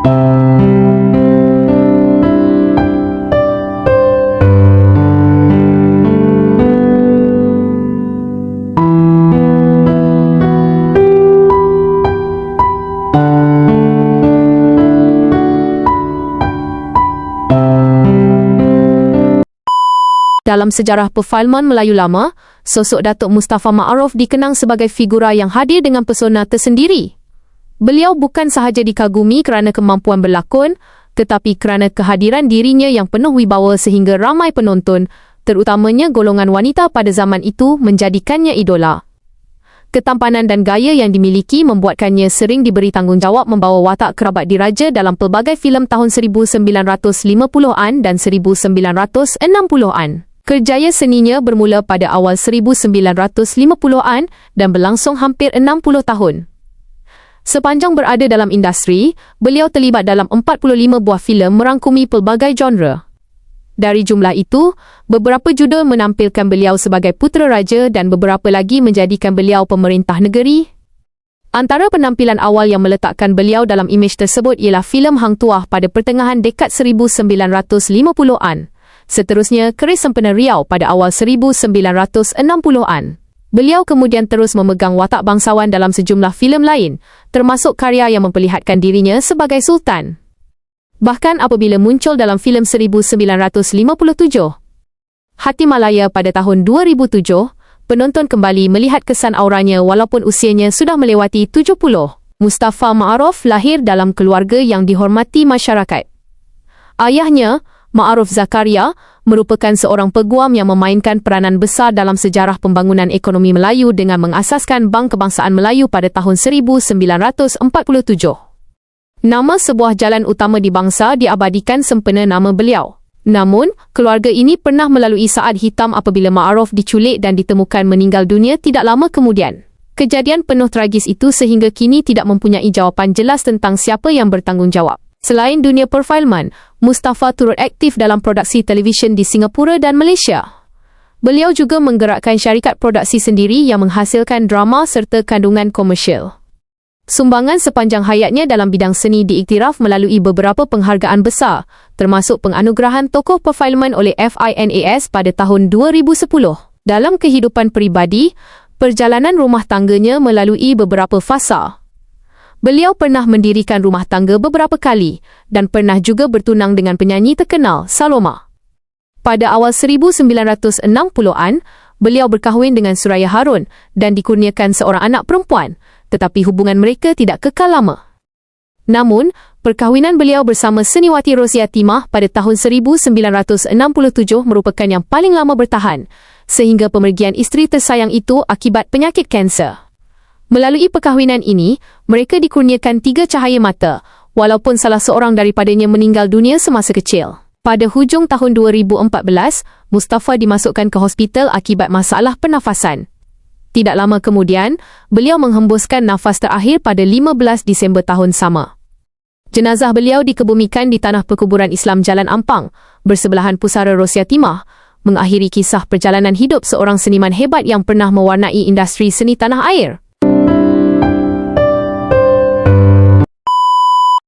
Dalam sejarah perfilman Melayu lama, sosok Datuk Mustafa Ma'aruf dikenang sebagai figura yang hadir dengan pesona tersendiri. Beliau bukan sahaja dikagumi kerana kemampuan berlakon, tetapi kerana kehadiran dirinya yang penuh wibawa sehingga ramai penonton, terutamanya golongan wanita pada zaman itu menjadikannya idola. Ketampanan dan gaya yang dimiliki membuatkannya sering diberi tanggungjawab membawa watak kerabat diraja dalam pelbagai filem tahun 1950-an dan 1960-an. Kerjaya seninya bermula pada awal 1950-an dan berlangsung hampir 60 tahun. Sepanjang berada dalam industri, beliau terlibat dalam 45 buah filem merangkumi pelbagai genre. Dari jumlah itu, beberapa judul menampilkan beliau sebagai putera raja dan beberapa lagi menjadikan beliau pemerintah negeri. Antara penampilan awal yang meletakkan beliau dalam imej tersebut ialah filem Hang Tuah pada pertengahan dekad 1950-an. Seterusnya, Keris Sempena Riau pada awal 1960-an. Beliau kemudian terus memegang watak bangsawan dalam sejumlah filem lain, termasuk karya yang memperlihatkan dirinya sebagai sultan. Bahkan apabila muncul dalam filem 1957, Hati Malaya pada tahun 2007, penonton kembali melihat kesan auranya walaupun usianya sudah melewati 70. Mustafa Ma'aruf lahir dalam keluarga yang dihormati masyarakat. Ayahnya, Ma'aruf Zakaria, merupakan seorang peguam yang memainkan peranan besar dalam sejarah pembangunan ekonomi Melayu dengan mengasaskan Bank Kebangsaan Melayu pada tahun 1947. Nama sebuah jalan utama di bangsa diabadikan sempena nama beliau. Namun, keluarga ini pernah melalui saat hitam apabila Ma'aruf diculik dan ditemukan meninggal dunia tidak lama kemudian. Kejadian penuh tragis itu sehingga kini tidak mempunyai jawapan jelas tentang siapa yang bertanggungjawab. Selain dunia perfilman, Mustafa turut aktif dalam produksi televisyen di Singapura dan Malaysia. Beliau juga menggerakkan syarikat produksi sendiri yang menghasilkan drama serta kandungan komersial. Sumbangan sepanjang hayatnya dalam bidang seni diiktiraf melalui beberapa penghargaan besar, termasuk penganugerahan tokoh perfilman oleh FINAS pada tahun 2010. Dalam kehidupan peribadi, perjalanan rumah tangganya melalui beberapa fasa. Beliau pernah mendirikan rumah tangga beberapa kali dan pernah juga bertunang dengan penyanyi terkenal Saloma. Pada awal 1960-an, beliau berkahwin dengan Suraya Harun dan dikurniakan seorang anak perempuan, tetapi hubungan mereka tidak kekal lama. Namun, perkahwinan beliau bersama Seniwati Rosia Timah pada tahun 1967 merupakan yang paling lama bertahan, sehingga pemergian isteri tersayang itu akibat penyakit kanser. Melalui perkahwinan ini, mereka dikurniakan tiga cahaya mata, walaupun salah seorang daripadanya meninggal dunia semasa kecil. Pada hujung tahun 2014, Mustafa dimasukkan ke hospital akibat masalah pernafasan. Tidak lama kemudian, beliau menghembuskan nafas terakhir pada 15 Disember tahun sama. Jenazah beliau dikebumikan di tanah perkuburan Islam Jalan Ampang, bersebelahan pusara Rosia Timah, mengakhiri kisah perjalanan hidup seorang seniman hebat yang pernah mewarnai industri seni tanah air.